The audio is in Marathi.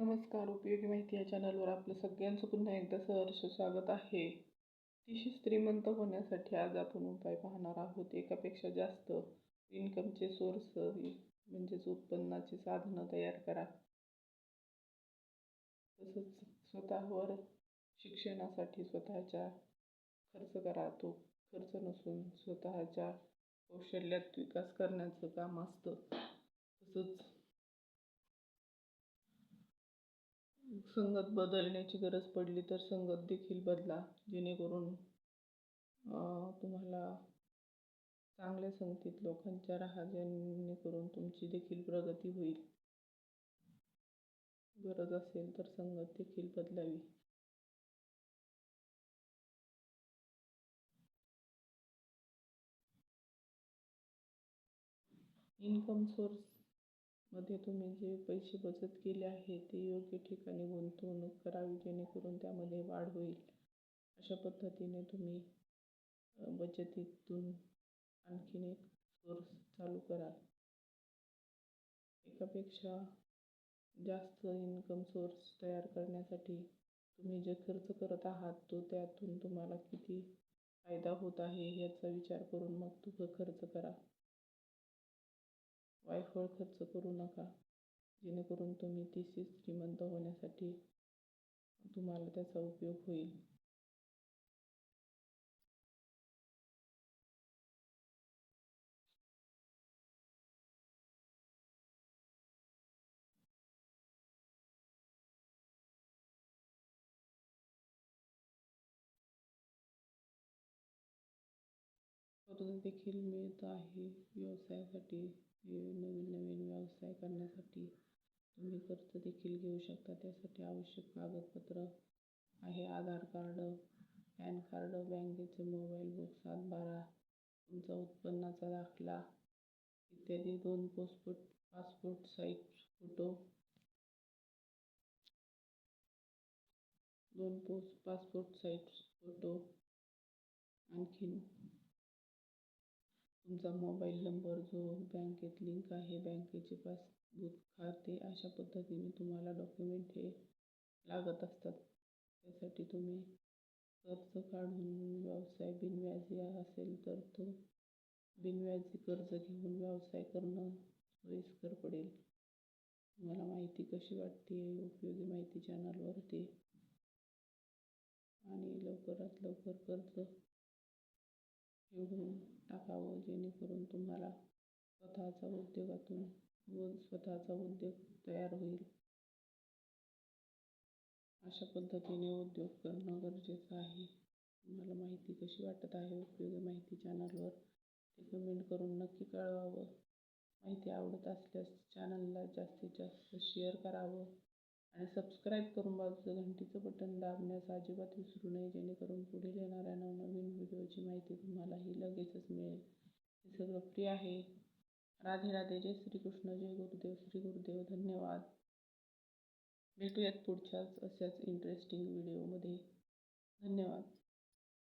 नमस्कार उपयोगी माहिती या चॅनलवर आपलं सगळ्यांचं पुन्हा एकदा सहर्ष स्वागत आहे. तिशी श्रीमंत होण्यासाठी आज आपण उपाय पाहणार आहोत. एकापेक्षा जास्त इन्कमचे सोर्स म्हणजेच उत्पन्नाची साधनं तयार करा. तसंच स्वतःवर शिक्षणासाठी स्वतःच्या खर्च करा. तो खर्च नसून स्वतःच्या कौशल्यात विकास करण्याचं काम असतं. तसंच संगत बदलण्याची गरज पडली तर संगत देखील बदला जेणेकरून तुम्हाला चांगल्या संगतीत लोकांच्या राहा जेणेकरून तुमची देखील प्रगती होईल. गरज असेल तर संगत देखील बदलावी. इन्कम सोर्स मध्ये तुम्ही जे पैसे बचत केले आहे ते योग्य ठिकाणी गुंतवणूक करावी जेणेकरून त्यामध्ये वाढ होईल. अशा पद्धतीने तुम्ही बचतीतून आणखीन एक सोर्स चालू करा एकापेक्षा जास्त इन्कम सोर्स तयार करण्यासाठी तुम्ही जे खर्च करत आहात तो त्यातून तुम्हाला किती फायदा होत आहे याचा विचार करून मग तो खर्च करा. वायफळ खर्च करू नका. जेणेकरून तुम्ही ती श्रीमंत होण्यासाठी तुम्हाला त्याचा उपयोग होईल. कर्ज देखील मिळत आहे. व्यवसायासाठी नवीन नवीन व्यवसाय करण्यासाठी तुम्ही कर्ज देखील घेऊ शकता. त्यासाठी आवश्यक कागदपत्र आहे आधार कार्ड पॅन कार्ड बँकेचे मोबाईल बुक सात बारा तुमचा उत्पन्नाचा दाखला इत्यादी. दोन पासपोर्ट पासपोर्ट साईज फोटो. दोन पोस्ट पासपोर्ट साईज फोटो. आणखीन तुमचा मोबाईल नंबर जो बँकेत लिंक आहे बँकेचे पासबुक खाते अशा पद्धतीने तुम्हाला डॉक्युमेंट हे लागत असतात. त्यासाठी तुम्ही कर्ज काढून व्यवसाय बिनव्याजी असेल तर तो बिनव्याजी कर्ज घेऊन व्यवसाय करणं सोयीस्कर पडेल. तुम्हाला माहिती कशी वाटते उपयोगी माहिती चॅनलवरती आणि लवकरात लवकर कर्ज निवडून टाकावं जेणेकरून तुम्हाला स्वतःचा उद्योगातून व स्वतःचा उद्योग तयार होईल. अशा पद्धतीने उद्योग करणं गरजेचं आहे. तुम्हाला माहिती कशी वाटत आहे? उपयोगी माहिती चॅनलवर ते कमेंट करून नक्की कळवावं. माहिती आवडत असल्यास चॅनलला जास्तीत जास्त शेअर करावं. आणि सबस्क्राईब करून बाजूचं घंटीचं बटन दाबण्यास अजिबात विसरू नये जेणेकरून पुढील येणाऱ्या नवनवीन व्हिडिओची माहिती तुम्हालाही लगेचच मिळेल. हे सगळं फ्री आहे. राधे राधे जय श्रीकृष्ण जय गुरुदेव श्री गुरुदेव धन्यवाद. भेटूयात पुढच्याच अशाच इंटरेस्टिंग व्हिडिओमध्ये धन्यवाद.